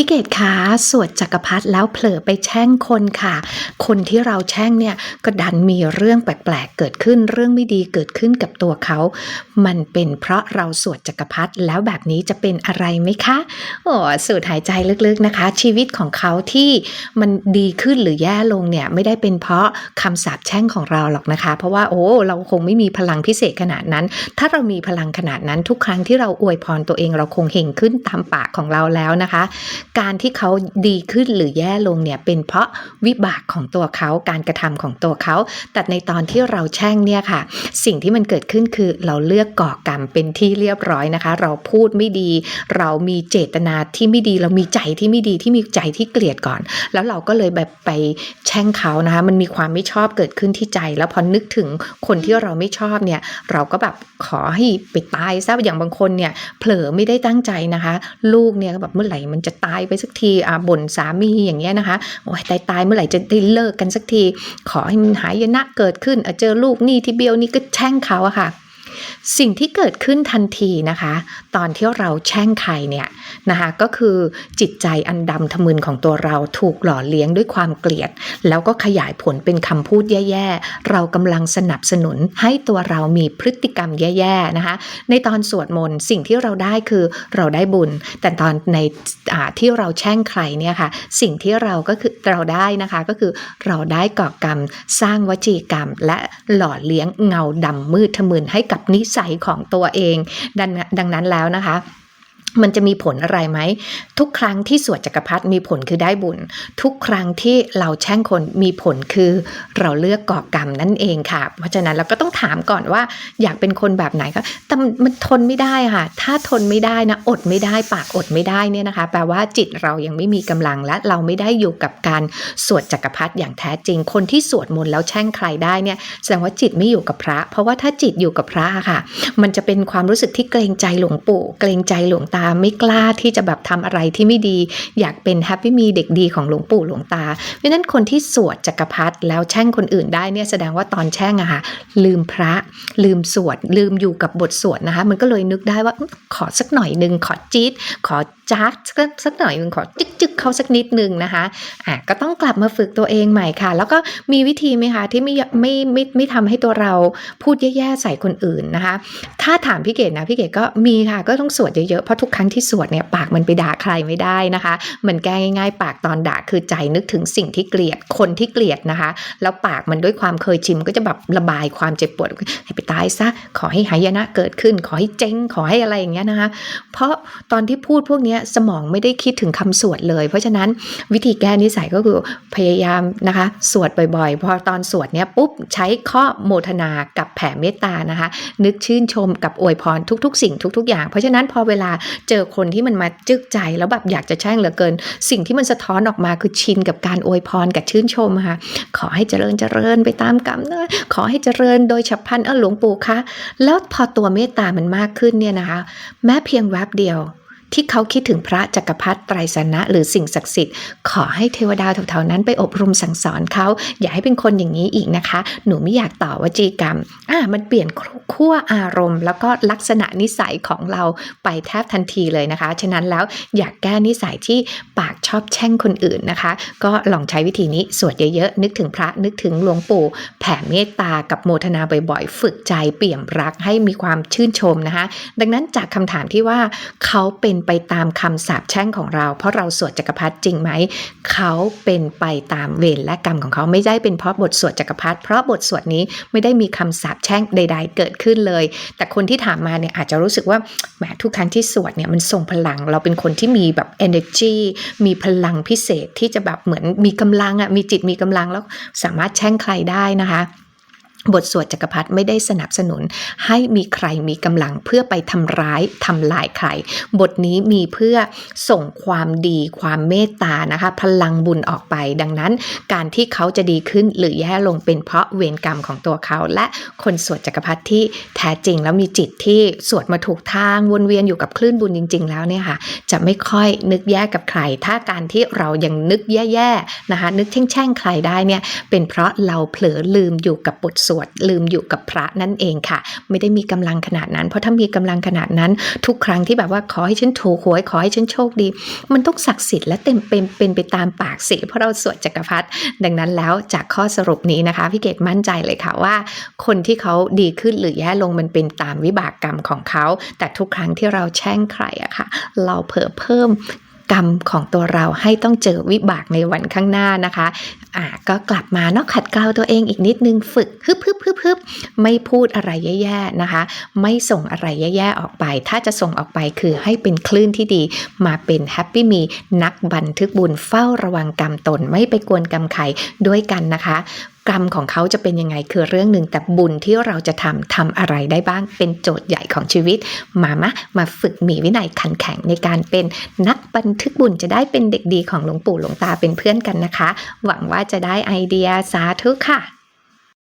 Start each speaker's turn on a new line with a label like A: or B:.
A: พี่เกดคะสวดจักรพรรดิแล้วเผลอไปแช่งคนค่ะ คนที่เราแช่งเนี่ยก็ดันมีเรื่องแปลกๆเกิดขึ้นเรื่องไม่ดีเกิดขึ้นกับตัวเขา มันเป็นเพราะเราสวดจักรพรรดิแล้วแบบนี้จะเป็นอะไรไหมคะโอ้สูดหายใจลึกๆนะคะ ชีวิตของเขาที่มันดีขึ้นหรือแย่ลงเนี่ยไม่ได้เป็นเพราะคำสาปแช่งของเราหรอกนะคะ เพราะว่าโอ้เราคงไม่มีพลังพิเศษขนาดนั้น ถ้าเรามีพลังขนาดนั้นทุกครั้งที่เราอวยพรตัวเองเราคงเห่งขึ้นตามปากของเราแล้วนะคะ การที่เขาดีขึ้นหรือแย่ลงเนี่ยเป็นเพราะวิบากของตัวเขาการกระทำของตัวเขา แต่ในตอนที่เราแช่งเนี่ยค่ะ สิ่งที่มันเกิดขึ้นคือเราเลือกก่อกรรมเป็นที่เรียบร้อยนะคะ เราพูดไม่ดี เรามีเจตนาที่ไม่ดี เรามีใจที่ไม่ดีที่มีใจที่เกลียดก่อน แล้วเราก็เลยแบบไปแช่งเขานะคะ มันมีความไม่ชอบเกิดขึ้นที่ใจ แล้วพอนึกถึงคนที่เราไม่ชอบเนี่ยเราก็แบบขอให้ไปตายซะอย่างบางคนเนี่ยเผลอไม่ได้ตั้งใจนะคะ ลูกเนี่ยก็แบบเมื่อไหร่มันจะตายไปสักทีอ่าบ่นสามีอย่างเงี้ยนะคะโอ้ยตายตายเมื่อไหร่จะได้เลิกกันสักที ขอให้มันหายนะเกิดขึ้นเจอลูกนี่ที่เบี้ยวนี่ก็แช่งเขาอะค่ะ สิ่งที่เกิดขึ้นทันทีนะคะ ตอนที่เราแช่งใครเนี่ยนะคะก็คือจิตใจอันดำทะมึนของตัวเราถูกหล่อเลี้ยงด้วยความเกลียด แล้วก็ขยายผลเป็นคำพูดแย่ๆ เรากำลังสนับสนุนให้ตัวเรามีพฤติกรรมแย่ๆนะคะ ในตอนสวดมนต์สิ่งที่เราได้คือเราได้บุญ แต่ตอนในที่เราแช่งใครเนี่ยค่ะ สิ่งที่เราก็คือเราได้นะคะก็คือเราได้ก่อกรรม สร้างวจีกรรม และหล่อเลี้ยงเงาดำมืดทะมึนให้กับนิสัยของตัวเองดังดังนั้นแล้วนะคะ มันจะมีผลอะไรไหม ทุกครั้งที่สวดจักรพรรดิมีผลคือได้บุญ ทุกครั้งที่เราแช่งคนมีผลคือเราเลือกก่อกรรมนั่นเองค่ะ เพราะฉะนั้นเราก็ต้องถามก่อนว่าอยากเป็นคนแบบไหนก็แต่มันทนไม่ได้ค่ะ ถ้าทนไม่ได้นะอดไม่ได้ปากอดไม่ได้เนี่ยนะคะ แปลว่าจิตเรายังไม่มีกำลังและเราไม่ได้อยู่กับการสวดจักรพรรดิอย่างแท้จริง คนที่สวดมนต์แล้วแช่งใครได้เนี่ยแสดงว่าจิตไม่อยู่กับพระ เพราะว่าถ้าจิตอยู่กับพระค่ะ มันจะเป็นความรู้สึกที่เกรงใจหลวงปู่เกรงใจหลวงตาไม่กล้าที่จะแบบทำอะไรที่ไม่ดี อยากเป็นแฮปปี้มีเด็กดีของหลวงปู่หลวงตา เพราะนั้นคนที่สวดจักรพรรดิแล้วแช่งคนอื่นได้เนี่ยแสดงว่าตอนแช่งอะค่ะลืมพระลืมสวด ลืมอยู่กับบทสวดนะคะ มันก็เลยนึกได้ว่าขอสักหน่อยหนึ่งขอจี๊ดขอ จ๊ากสักหน่อยหนึงขอจึกจึกเขาสักนิดหนึ่งนะคะอะก็ต้องกลับมาฝึกตัวเองใหม่ค่ะ แล้วก็มีวิธีไหมคะที่ไม่ไม่ไม่ไม่ทำให้ตัวเราพูดแย่ๆใส่คนอื่นนะคะ ถ้าถามพี่เกดนะพี่เกดก็มีค่ะก็ต้องสวดเยอะๆเพราะทุกครั้งที่สวดเนี่ยปากมันไปด่าใครไม่ได้นะคะ มันแก้ง่ายๆ ปากตอนด่าคือใจนึกถึงสิ่งที่เกลียดคนที่เกลียดนะคะ แล้วปากมันด้วยความเคยชิมก็จะแบบระบายความเจ็บปวดให้ไปตายซะขอให้หายนะเกิดขึ้น ขอให้เจ๊งขอให้อะไรอย่างเงี้ยนะคะ เพราะตอนที่พูดพวกนี้เนี้ยสมองไม่ได้คิดถึงคำสวดเลย เพราะฉะนั้นวิธีแก้นิสัยก็คือพยายามนะคะ สวดบ่อยๆ พอตอนสวดเนี้ยปุ๊บใช้ข้อโมทนากับแผ่เมตตานะคะ นึกชื่นชมกับอวยพรทุกๆ สิ่งทุก ๆ อย่าง เพราะฉะนั้นพอเวลาเจอคนที่มันมาจึกใจแล้วแบบอยากจะแช่งเหลือเกิน สิ่งที่มันสะท้อนออกมาคือชินกับการอวยพรกับชื่นชมค่ะขอให้เจริญเจริญไปตามกรรมนะขอให้เจริญโดยฉับพลันเออหลวงปู่คะแล้วพอตัวเมตตามันมากขึ้นเนี่ยนะคะ แม้เพียงแวบเดียว ที่เขาคิดถึงพระจักรพรรดิไตรสนะ หรือสิ่งศักดิ์สิทธิ์ ขอให้เทวดาแถวๆนั้นไปอบรมสั่งสอนเขา อย่าให้เป็นคนอย่างนี้อีกนะคะ หนูไม่อยากต่อวจีกรรม อ่ามันเปลี่ยนขั้วอารมณ์ แล้วก็ลักษณะนิสัยของเราไปแทบทันทีเลยนะคะ ฉะนั้นแล้วอยากแก้นิสัยที่ปากชอบแช่งคนอื่นนะคะ ก็ลองใช้วิธีนี้สวดเยอะๆนึกถึงพระนึกถึงหลวงปู่ แผ่เมตตากับโมทนาบ่อยๆ ฝึกใจเปี่ยมรักให้มีความชื่นชมนะคะ ดังนั้นจากคำถามที่ว่าเขาเป็นไปตามคำสาปแช่งของเรา เพราะเราสวดจักรพรรดิจริงไหม เขาเป็นไปตามเวรและกรรมของเขาไม่ได้เป็นเพราะบทสวดจักรพรรดิเพราะบทสวดนี้ไม่ได้มีคำสาปแช่งใด ๆ เกิดขึ้นเลย แต่คนที่ถามมาเนี่ยอาจจะรู้สึกว่าแหมทุกครั้งที่สวดเนี่ยมันทรงพลัง เราเป็นคนที่มีแบบ energy มีพลังพิเศษที่จะแบบเหมือนมีกำลังอะมีจิตมีกำลังแล้วสามารถแช่งใครได้นะคะ บทสวดจักรพรรดิไม่ได้สนับสนุน ให้มีใครมีกำลังเพื่อไปทำร้ายทำลายใคร บทนี้มีเพื่อส่งความดีความเมตตานะคะ พลังบุญออกไป ดังนั้น การที่เขาจะดีขึ้นหรือแย่ลงเป็นเพราะเวรกรรมของตัวเขา และคนสวดจักรพรรดิที่แท้จริงแล้วมีจิตที่สวดมาถูกทางวนเวียนอยู่กับคลื่นบุญจริง ๆ แล้วเนี่ยค่ะ จะไม่ค่อยนึกแย่กับใคร ถ้าการที่เรายังนึกแย่ๆนะคะ นึกแช่งๆใครได้เนี่ยเป็นเพราะเราเผลอลืมอยู่กับบทสวดลืมอยู่กับพระนั่นเองค่ะ ไม่ได้มีกำลังขนาดนั้น เพราะถ้ามีกำลังขนาดนั้น ทุกครั้งที่แบบว่าขอให้ฉันถูกหวยขอให้ฉันโชคดี มันต้องศักดิ์สิทธิ์และเต็มเป็นเป็นไปตามปากสิเพราะเราสวดจักรพรรดิดังนั้นแล้วจากข้อสรุปนี้นะคะพี่เกดมั่นใจเลยค่ะว่า คนที่เขาดีขึ้นหรือแย่ลงมันเป็นตามวิบากกรรมของเขา แต่ทุกครั้งที่เราแช่งใครอะค่ะ เราเพิ่มเพิ่ม กรรมของตัวเราให้ต้องเจอวิบากในวันข้างหน้านะคะอ่าก็กลับมาเนาะขัดเกลาตัวเองอีกนิดนึงฝึกฮึบฮึบฮึบฮึบไม่พูดอะไรแย่ๆนะคะ ไม่ส่งอะไรแย่ๆออกไป ถ้าจะส่งออกไปคือให้เป็นคลื่นที่ดีมาเป็นแฮปปี้มีนักบันทึกบุญเฝ้าระวังกรรมตนไม่ไปกวนกรรมใครด้วยกันนะคะ กรรมของเขาจะเป็นยังไงคือเรื่องหนึ่งแต่บุญที่เราจะทำทำอะไรได้บ้างเป็นโจทย์ใหญ่ของชีวิต มามะมาฝึกมีวินัยขันแข็งในการเป็นนักบันทึกบุญจะได้เป็นเด็กดีของหลวงปู่หลวงตาเป็นเพื่อนกันนะคะ หวังว่าจะได้ไอเดียสาธุค่ะ